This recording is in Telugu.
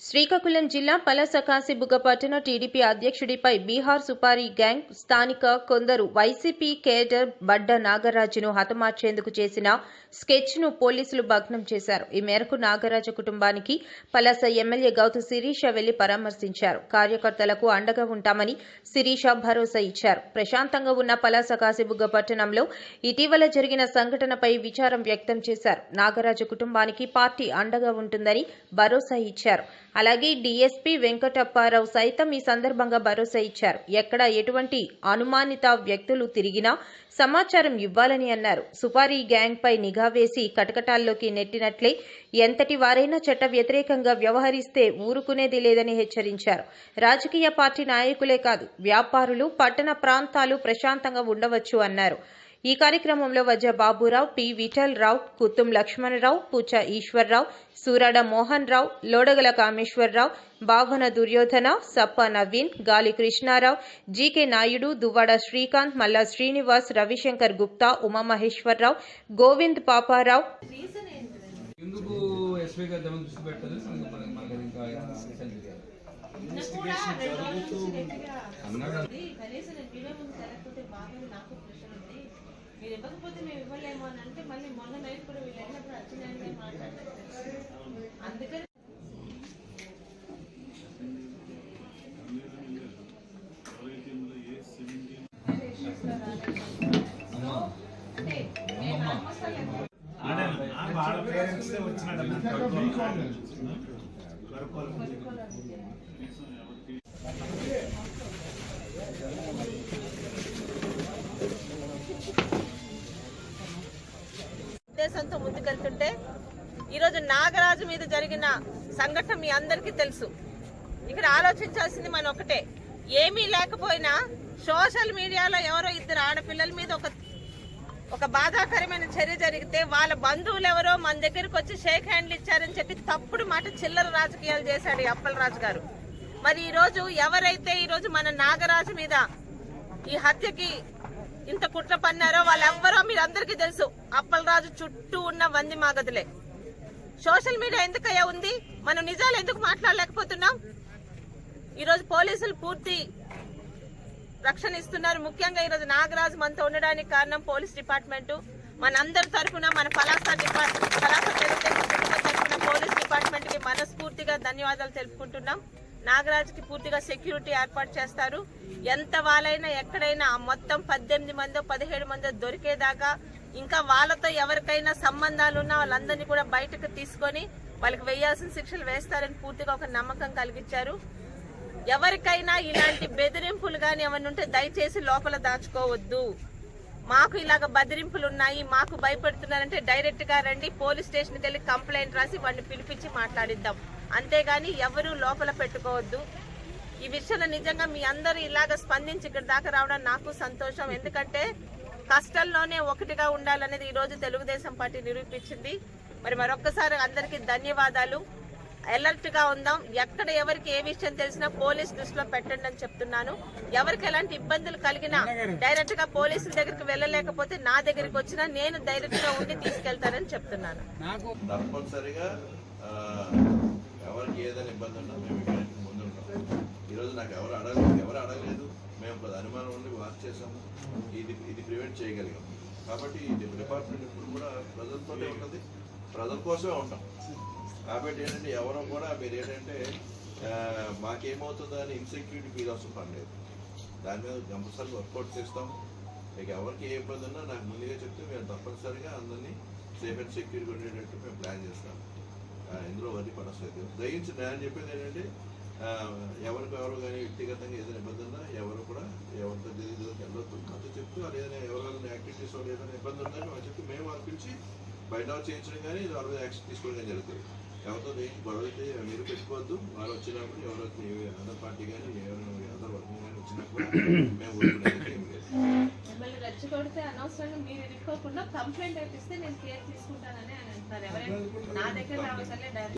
శ్రీకాకుళం జిల్లా పలసకాశిబుగ్గ పట్టణ టీడీపీ అధ్యక్షుడిపై బీహార్ సుపారీ గ్యాంగ్ స్థానిక కొందరు వైసీపీ కేడర్ బడ్డ నాగరాజును హతమార్చేందుకు చేసిన స్కెచ్ను పోలీసులు భగ్నం చేశారు. ఈ మేరకు నాగరాజు కుటుంబానికి పలాస ఎమ్మెల్యే గౌతు శిరీష వెళ్ళి పరామర్శించారు. కార్యకర్తలకు అండగా ఉంటామని శిరీష భరోసా ఇచ్చారు. ప్రశాంతంగా ఉన్న పలాస కాశీబుగ్గ పట్టణంలో ఇటీవల జరిగిన సంఘటనపై విచారం వ్యక్తం చేశారు. నాగరాజు కుటుంబానికి పార్టీ అండగా ఉంటుందని భరోసా ఇచ్చారు. అలాగే డీఎస్పీ వెంకటప్పారావు సైతం ఈ సందర్భంగా భరోసా ఇచ్చారు. ఎక్కడ ఎటువంటి అనుమానిత వ్యక్తులు తిరిగినా సమాచారం ఇవ్వాలని అన్నారు. సుపారీ గ్యాంగ్ పై నిఘా వేసి కటకటాల్లోకి నెట్టినట్లే ఎంతటి వారైనా చట్ట వ్యతిరేకంగా వ్యవహరిస్తే ఊరుకునేది లేదని హెచ్చరించారు. రాజకీయ పార్టీ నాయకులే కాదు వ్యాపారులు పట్టణ ప్రాంతాలు ప్రశాంతంగా ఉండవచ్చు అన్నారు. ఈ కార్యక్రమంలో వజ్ర బాబురావు పి. విఠల్ రావు కుత్తుం లక్ష్మణరావు పూచ ఈశ్వర్రావు సూరాడ మోహన్ రావు లోడగల కామేశ్వరరావు బావన దుర్యోధన సప్ప నవీన్ గాలి కృష్ణారావు జీకే నాయుడు దువ్వాడ శ్రీకాంత్ మల్లా శ్రీనివాస్ రవిశంకర్ గుప్తా ఉమామహేశ్వరరావు గోవింద్ పాపారావు. ఎందుకు ఎస్పీ గారు దాని దృష్టి పెట్టలేదు? మనకి మనకి మనకి ఇంకా విషయాలు తెలియాలి ఇన్వెస్టిగేషన్ జరుగుతూ అన్నాడు. కనీసం నేను బాగా నాకు ప్రెషర్ ఉంది. మీరు ఇవ్వకపోతే మేము ఇవ్వలేము అని అంటే మళ్ళీ మొన్న నైట్ కూడా వీళ్ళు వెళ్ళినప్పుడు అచ్చెన్నాయుడు మాట్లాడారు అందుకని అమ్మా. ఉద్దేశంతో ముందుకెళ్తుంటే ఈరోజు నాగరాజు మీద జరిగిన సంఘటన మీ అందరికీ తెలుసు. ఇక్కడ ఆలోచించాల్సింది మన ఒకటే ఏమీ లేకపోయినా సోషల్ మీడియాలో ఎవరో ఇద్దరు ఆడపిల్లల మీద ఒక ఒక బాధాకరమైన చర్య జరిగితే వాళ్ళ బంధువులు ఎవరో మన దగ్గరికి వచ్చి షేక్ హ్యాండ్లు ఇచ్చారని చెప్పి తప్పుడు మాట చిల్లర రాజకీయాలు చేశాడు అప్పల అప్పలరాజు గారు. మరి ఈ రోజు ఎవరైతే ఈ రోజు మన నాగరాజు మీద ఈ హత్యకి ఇంత కుట్ర పన్నారో వాళ్ళెవ్వరో మీరు అందరికీ తెలుసు. అప్పలరాజు చుట్టూ ఉన్న వంది మాగదులే. సోషల్ మీడియా ఎందుకయ్యా ఉంది? మనం నిజాలు ఎందుకు మాట్లాడలేకపోతున్నాం? ఈరోజు పోలీసులు పూర్తి రక్షణ ఇస్తున్నారు. ముఖ్యంగా ఈరోజు నాగరాజు మనతో ఉండడానికి కారణం పోలీస్ డిపార్ట్మెంట్. మనందరి తరఫున మన పలాస డిపార్ట్మెంట్ పలాస తెలుగుదేశం తరఫున పోలీస్ డిపార్ట్మెంట్కి మనస్ఫూర్తిగా ధన్యవాదాలు తెలుపుకుంటున్నాం. నాగరాజుకి పూర్తిగా సెక్యూరిటీ ఏర్పాటు చేస్తారు. ఎంత వాళ్ళైనా ఎక్కడైనా మొత్తం పద్దెనిమిది మందో పదిహేడు మందో దొరికేదాకా ఇంకా వాళ్ళతో ఎవరికైనా సంబంధాలు ఉన్నా వాళ్ళందరినీ కూడా బయటకు తీసుకొని వాళ్ళకి వేయాల్సిన శిక్షలు వేస్తారని పూర్తిగా ఒక నమ్మకం కలిగించారు. ఎవరికైనా ఇలాంటి బెదిరింపులు కానీ ఏమైనా ఉంటే దయచేసి లోపల దాచుకోవద్దు. మాకు ఇలాగ బెదిరింపులు ఉన్నాయి మాకు భయపెడుతున్నారంటే డైరెక్ట్గా రండి పోలీస్ స్టేషన్కి వెళ్ళి కంప్లైంట్ రాసి వాడిని పిలిపించి మాట్లాడిద్దాం. అంతేగాని ఎవరు లోపల పెట్టుకోవద్దు. ఈ విషయంలో నిజంగా మీ అందరూ ఇలాగ స్పందించి ఇక్కడ దాకా రావడం నాకు సంతోషం. ఎందుకంటే కష్టంలోనే ఒకటిగా ఉండాలనేది ఈ రోజు తెలుగుదేశం పార్టీ నిరూపించింది. మరి మరొక్కసారి అందరికీ ధన్యవాదాలు. అలర్ట్గా ఉందాం. ఎక్కడ ఎవరికి ఏ విషయం తెలిసినా పోలీస్ దృష్టిలో పెట్టండి అని చెప్తున్నాను. ఎవరికి ఎలాంటి ఇబ్బందులు కలిగినా డైరెక్ట్గా పోలీసుల దగ్గరికి వెళ్ళలేకపోతే నా దగ్గరికి వచ్చినా నేను డైరెక్ట్గా ఉండి తీసుకెళ్తానని చెప్తున్నాను. ఎవరికి ఏదైనా ఇబ్బంది ఉన్నా మేము ఇవ్వడానికి ముందుంటాం. ఈరోజు నాకు ఎవరు అడగలేదు ఎవరు అడగలేదు. మేము పది అనుమానం ఉండి వాచ్ చేసాము ఇది ఇది ప్రివెంట్ చేయగలిగాం. కాబట్టి ఇది డిపార్ట్మెంట్ ఇప్పుడు కూడా ప్రజలతోనే ఉంటుంది. ప్రజల కోసమే ఉంటాం. కాబట్టి ఏంటంటే ఎవరు కూడా మీరు ఏంటంటే మాకేమవుతుందో అని ఇన్సెక్యూరిటీ ఫీల్ అవసరం పర్లేదు దాని మీద కంపల్సరీ వర్కౌట్ చేస్తాము. మీకు ఎవరికి ఏ ఇబ్బంది ఉన్నా నాకు ముందుగా చెప్తే మేము తప్పనిసరిగా అందరినీ సేఫ్ అండ్ సెక్యూర్గా ఉండేటట్టు మేము ప్లాన్ చేస్తాం ఇందులో వరి పడలేదు దయించి నేను చెప్పేది ఏంటంటే ఎవరికి ఎవరు కానీ వ్యక్తిగతంగా ఏదైనా ఇబ్బంది ఉన్నా ఎవరు కూడా ఎవరితో తెలియదు వెళ్ళొద్దు మాతో చెప్తూ అది ఏదైనా ఎవరైనా యాక్టివిటీస్ వాళ్ళు ఏదైనా ఇబ్బంది ఉందని వాళ్ళు చెప్తే మేము వాళ్ళు పిలిచి బయట చేయించడం కానీ వాళ్ళు మీద యాక్షన్ తీసుకోవడం కానీ జరుగుతుంది. ఎవరితో దేనికి గొడవ అయితే మీరు పెట్టుకోవద్దు. వాళ్ళు వచ్చినప్పుడు ఎవరో అదర్ పార్టీ కానీ ఎవరైనా అదర్ వర్గం కానీ వచ్చినప్పుడు మేము అనవసరంగా మీరు ఇరుక్కోకుండా కంప్లైంట్ అయితే ఇస్తే నేను కేర్ తీసుకుంటానని అని అంటారు. ఎవరైనా నా దగ్గర రావసలే డైరెక్ట్